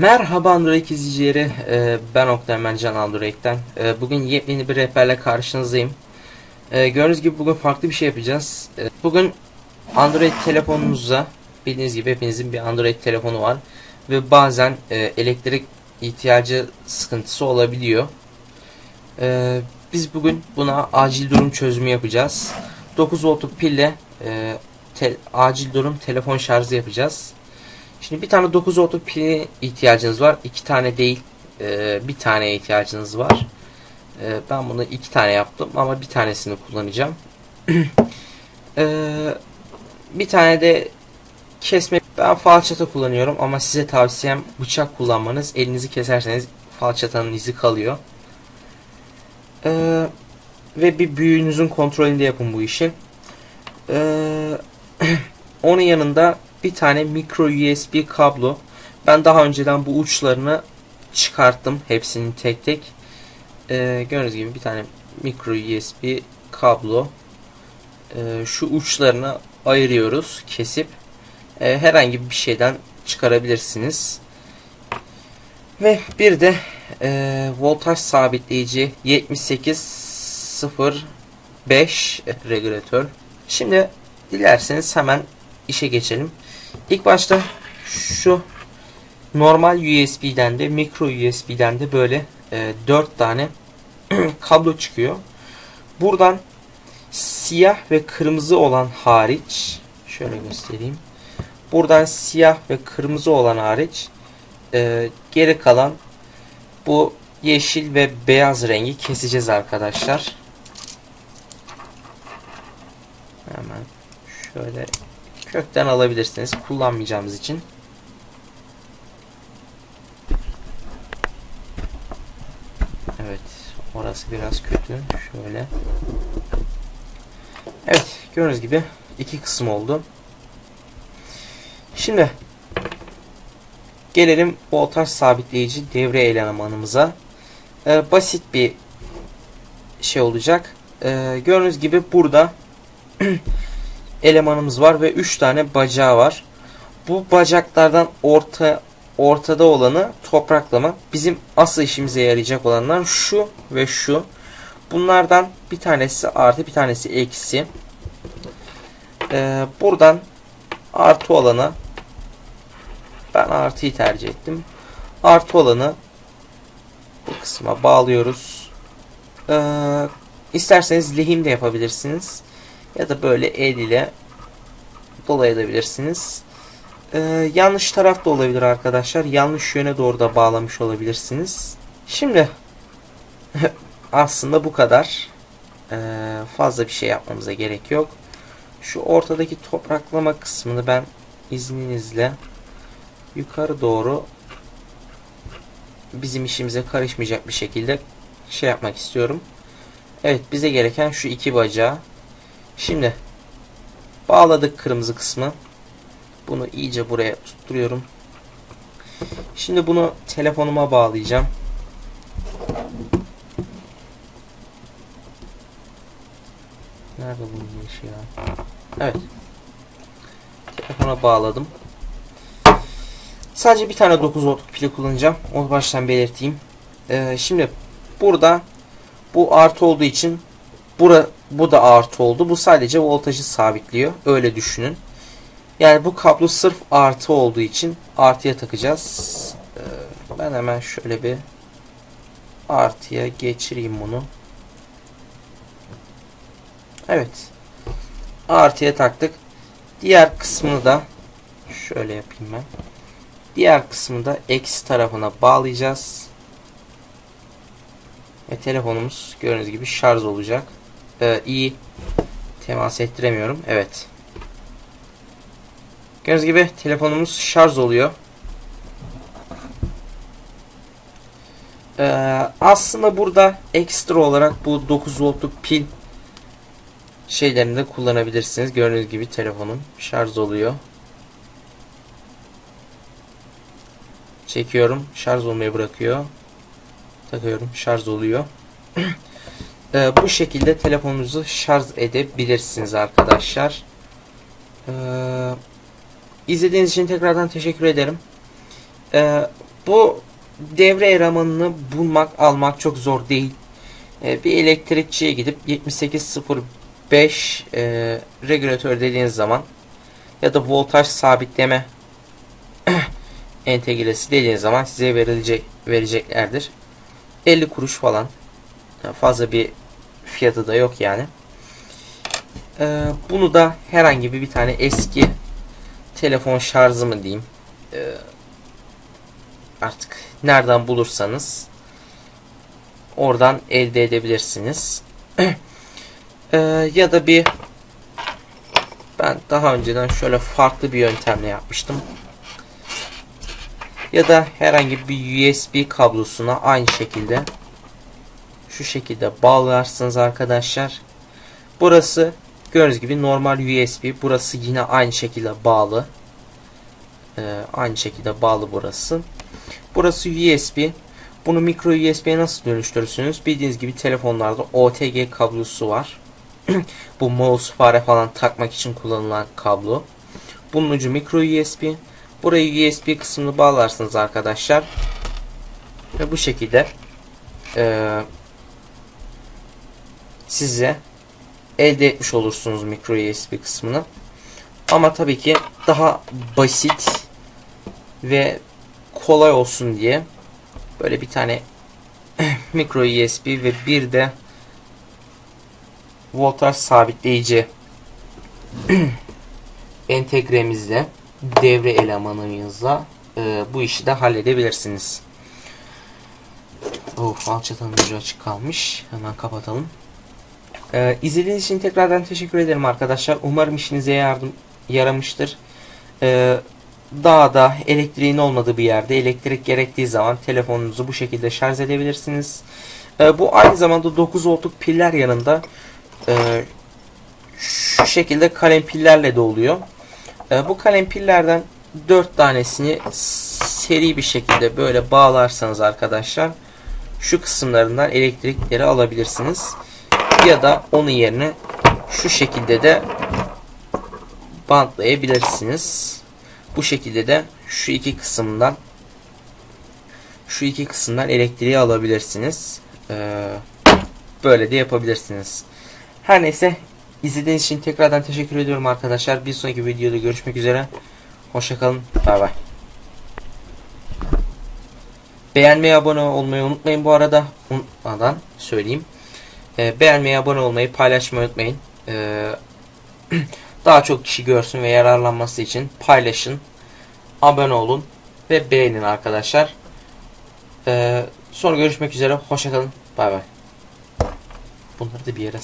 Merhaba Android izleyicileri, Ee, ben Oktay Mercan Android'den. Ee, Bugün yepyeni bir rehberle karşınızdayım. Ee, Gördüğünüz gibi bugün farklı bir şey yapacağız. Bugün Android telefonunuza, bildiğiniz gibi hepinizin bir Android telefonu var. Ve bazen e, elektrik ihtiyacı sıkıntısı olabiliyor. Biz bugün buna acil durum çözümü yapacağız. 9 voltluk pille e, acil durum telefon şarjı yapacağız. Şimdi bir tane 9 voltluk pile ihtiyacınız var. iki tane değil. e, bir taneye ihtiyacınız var. E, ben bunu iki tane yaptım ama bir tanesini kullanacağım. E, bir tane de kesme. Ben falçata kullanıyorum ama size tavsiyem bıçak kullanmanız. Elinizi keserseniz falçatanın izi kalıyor. E, ve bir büyüğünüzün kontrolünde yapın bu işi. E, onun yanında bir tane micro USB kablo. Ben daha önceden bu uçlarını çıkarttım. Hepsini tek tek. Ee, gördüğünüz gibi bir tane micro USB kablo. Ee, şu uçlarını ayırıyoruz. Kesip e, herhangi bir şeyden çıkarabilirsiniz. Ve bir de e, voltaj sabitleyici 7805 regülatör. Şimdi dilerseniz hemen işe geçelim. İlk başta şu normal USB'den de micro USB'den de böyle e, 4 tane kablo çıkıyor. Buradan siyah ve kırmızı olan hariç şöyle göstereyim. Buradan siyah ve kırmızı olan hariç e, geri kalan bu yeşil ve beyaz rengi keseceğiz arkadaşlar. Hemen şöyle kökten alabilirsiniz kullanmayacağımız için. Evet orası biraz kötü. Şöyle. Evet gördüğünüz gibi iki kısım oldu. Şimdi gelelim voltaj sabitleyici devre elemanımıza. Ee, basit bir şey olacak. Ee, gördüğünüz gibi burada elemanımız var ve 3 tane bacağı var. Bu bacaklardan orta ortada olanı topraklama. Bizim asıl işimize yarayacak olanlar şu ve şu. Bunlardan bir tanesi artı bir tanesi eksi. Ee, buradan artı olanı ben artıyı tercih ettim. Artı olanı bu kısma bağlıyoruz. Ee, isterseniz lehim de yapabilirsiniz. Ya da böyle el ile dolayabilirsiniz. Ee, yanlış taraf da olabilir arkadaşlar. Yanlış yöne doğru da bağlamış olabilirsiniz. Şimdi aslında bu kadar. Ee, fazla bir şey yapmamıza gerek yok. Şu ortadaki topraklama kısmını ben izninizle yukarı doğru bizim işimize karışmayacak bir şekilde şey yapmak istiyorum. Evet bize gereken şu iki bacağı. Şimdi bağladık kırmızı kısmı. Bunu iyice buraya tutturuyorum. Şimdi bunu telefonuma bağlayacağım. Nerede bunun işi ya? Evet. Telefona bağladım. Sadece bir tane 9 voltluk pili kullanacağım. Onu baştan belirteyim. Ee, şimdi burada bu artı olduğu için bura, bu da artı oldu. Bu sadece voltajı sabitliyor. Öyle düşünün. Yani bu kablo sırf artı olduğu için artıya takacağız. Ee, ben hemen şöyle bir artıya geçireyim bunu. Evet. Artıya taktık. Diğer kısmını da şöyle yapayım ben. Diğer kısmını da eksi tarafına bağlayacağız. Ve telefonumuz gördüğünüz gibi şarj olacak. Ee, iyi temas ettiremiyorum. Evet. Gördüğünüz gibi telefonumuz şarj oluyor. Ee, aslında burada ekstra olarak bu 9 voltluk pil şeylerini de kullanabilirsiniz. Gördüğünüz gibi telefonum şarj oluyor. Çekiyorum. Şarj olmayı bırakıyor. Takıyorum. Şarj oluyor. ee, bu şekilde telefonunuzu şarj edebilirsiniz arkadaşlar. Ee, izlediğiniz için tekrardan teşekkür ederim. Bu bu devre elemanını bulmak, almak çok zor değil. E, bir elektrikçiye gidip 7805 e, regülatör dediğiniz zaman ya da voltaj sabitleme entegresi dediğiniz zaman size verilecek vereceklerdir. 50 kuruş falan. Fazla bir fiyatı da yok yani. Ee, bunu da herhangi bir, bir tane eski telefon şarjı mı diyeyim. Ee, artık nereden bulursanız oradan elde edebilirsiniz. ee, ya da bir ben daha önceden şöyle farklı bir yöntemle yapmıştım. Ya da herhangi bir USB kablosuna aynı şekilde şu şekilde bağlarsınız arkadaşlar. Burası gördüğünüz gibi normal USB. Burası yine aynı şekilde bağlı. Ee, aynı şekilde bağlı burası. Burası USB. Bunu micro USB'ye nasıl dönüştürürsünüz? Bildiğiniz gibi telefonlarda OTG kablosu var. Bu mouse fare falan takmak için kullanılan kablo. Bunun ucu micro USB. Burayı USB kısmını bağlarsınız arkadaşlar. Ve bu şekilde e, size elde etmiş olursunuz micro USB kısmını. Ama tabii ki daha basit ve kolay olsun diye böyle bir tane micro USB ve bir de voltaj sabitleyici entegremizle devre elemanımızla e, bu işi de halledebilirsiniz. Oh, falçatanın ucu açık kalmış. Hemen kapatalım. Ee, izlediğiniz için tekrardan teşekkür ederim arkadaşlar. Umarım işinize yardım yaramıştır. Ee, dağda elektriğin olmadığı bir yerde elektrik gerektiği zaman telefonunuzu bu şekilde şarj edebilirsiniz. Ee, bu aynı zamanda 9 voltluk piller yanında e, şu şekilde kalem pillerle de oluyor. Ee, bu kalem pillerden 4 tanesini seri bir şekilde böyle bağlarsanız arkadaşlar şu kısımlarından elektrikleri alabilirsiniz. Ya da onun yerine şu şekilde de bantlayabilirsiniz. Bu şekilde de şu iki kısımdan şu iki kısımdan elektriği alabilirsiniz. Ee, böyle de yapabilirsiniz. Her neyse izlediğiniz için tekrardan teşekkür ediyorum arkadaşlar. Bir sonraki videoda görüşmek üzere. Hoşçakalın. Bay bay. Beğenmeyi, abone olmayı unutmayın bu arada. Unutmadan söyleyeyim. E, beğenmeyi, abone olmayı, paylaşmayı unutmayın. E, daha çok kişi görsün ve yararlanması için paylaşın, abone olun ve beğenin arkadaşlar. E, sonra görüşmek üzere. Hoşçakalın. Bay bay. Bunları da bir yere